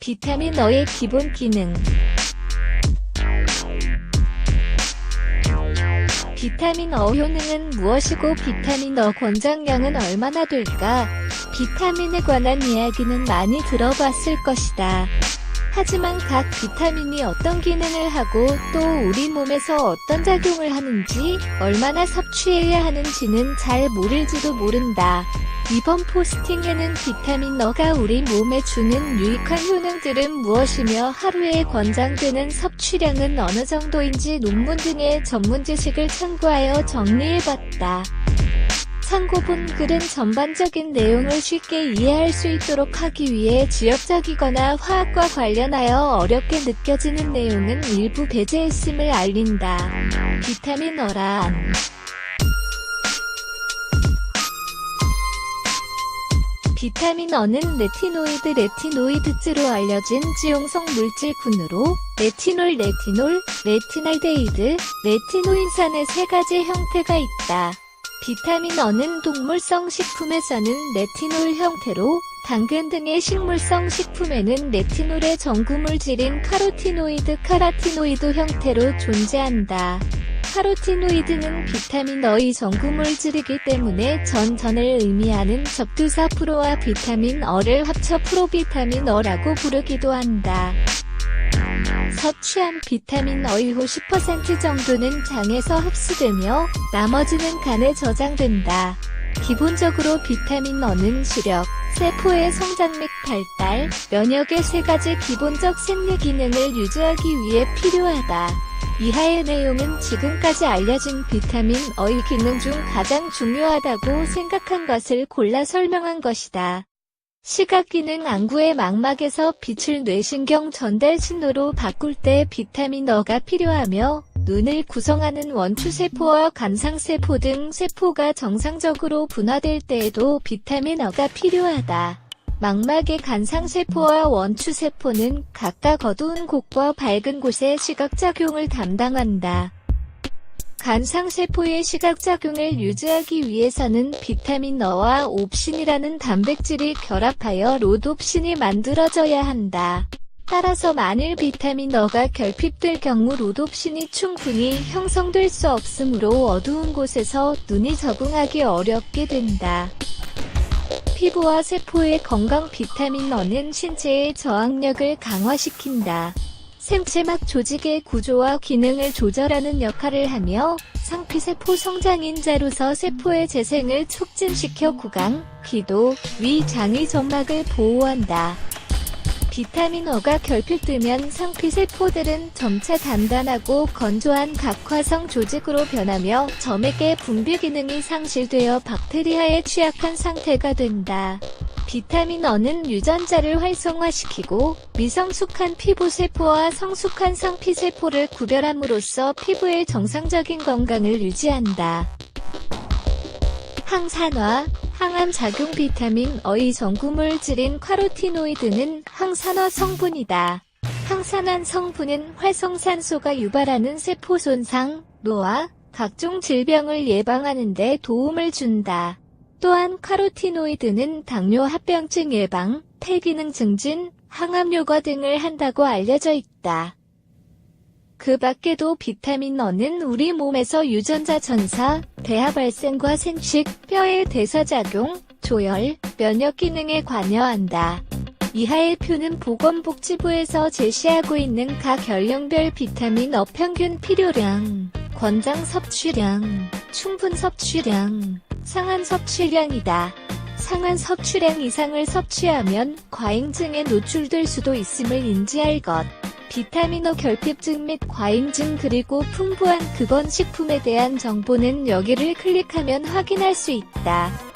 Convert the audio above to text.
비타민 어의 기본 기능 비타민 어 효능은 무엇이고 비타민 어 권장량은 얼마나 될까? 비타민에 관한 이야기는 많이 들어봤을 것이다. 하지만 각 비타민이 어떤 기능을 하고 또 우리 몸에서 어떤 작용을 하는지 얼마나 섭취해야 하는지는 잘 모를지도 모른다. 이번 포스팅에는 비타민 어가 우리 몸에 주는 유익한 효능들은 무엇이며 하루에 권장되는 섭취량은 어느 정도인지 논문 등의 전문 지식을 참고하여 정리해봤다. 참고 본 글은 전반적인 내용을 쉽게 이해할 수 있도록 하기 위해 지역적이거나 화학과 관련하여 어렵게 느껴지는 내용은 일부 배제했음을 알린다. 비타민 어란 비타민 어는 레티노이드 레티노이드즈로 알려진 지용성 물질군으로 레티놀 레티놀, 레티날데이드, 레티노인산의 세 가지 형태가 있다. 비타민 어는 동물성 식품에서는 레티놀 형태로 당근 등의 식물성 식품에는 레티놀의 전구물질인 카로티노이드 카라티노이드 형태로 존재한다. 카로티노이드는 비타민 어의 전구물질이기 때문에 전전을 의미하는 접두사 프로와 비타민 어를 합쳐 프로비타민 어라고 부르기도 한다. 섭취한 비타민 어의 50% 정도는 장에서 흡수되며 나머지는 간에 저장된다. 기본적으로 비타민 어는 시력, 세포의 성장 및 발달, 면역의 세 가지 기본적 생리 기능을 유지하기 위해 필요하다. 이하의 내용은 지금까지 알려진 비타민 어의 기능 중 가장 중요하다고 생각한 것을 골라 설명한 것이다. 시각 기능 안구의 망막에서 빛을 뇌신경 전달 신호로 바꿀 때 비타민 어가 필요하며 눈을 구성하는 원추세포와 간상세포 등 세포가 정상적으로 분화될 때에도 비타민 어가 필요하다. 망막의 간상세포와 원추세포는 각각 어두운 곳과 밝은 곳의 시각작용을 담당한다. 간상세포의 시각작용을 유지하기 위해서는 비타민 어와 옵신이라는 단백질이 결합하여 로놉신이 만들어져야 한다. 따라서 만일 비타민 어가 결핍될 경우 로놉신이 충분히 형성될 수 없으므로 어두운 곳에서 눈이 적응하기 어렵게 된다. 피부와 세포의 건강 비타민 어는 신체의 저항력을 강화시킨다. 생체막 조직의 구조와 기능을 조절하는 역할을 하며 상피세포 성장인자로서 세포의 재생을 촉진시켜 구강, 기도, 위, 장의 점막을 보호한다. 비타민 어가 결핍되면 상피세포들은 점차 단단하고 건조한 각화성 조직으로 변하며 점액의 분비 기능이 상실되어 박테리아에 취약한 상태가 된다. 비타민 어는 유전자를 활성화시키고 미성숙한 피부세포와 성숙한 상피세포를 구별함으로써 피부의 정상적인 건강을 유지한다. 항산화, 항암 작용 비타민 어의 전구물질인 카로티노이드는 항산화 성분이다. 항산화 성분은 활성산소가 유발하는 세포 손상, 노화, 각종 질병을 예방하는 데 도움을 준다. 또한 카로티노이드는 당뇨 합병증 예방, 폐기능 증진, 항암 요과 등을 한다고 알려져 있다. 그 밖에도 비타민 어는 우리 몸에서 유전자 전사, 대하 발생과 생식, 뼈의 대사작용, 조혈, 면역 기능에 관여한다. 이하의 표는 보건복지부에서 제시하고 있는 각 연령별 비타민 어 평균 필요량, 권장 섭취량, 충분 섭취량, 상한 섭취량이다. 상한 섭취량 이상을 섭취하면 과잉증에 노출될 수도 있음을 인지할 것. 비타민어 결핍증 및 과잉증 그리고 풍부한 급원 식품에 대한 정보는 여기를 클릭하면 확인할 수 있다.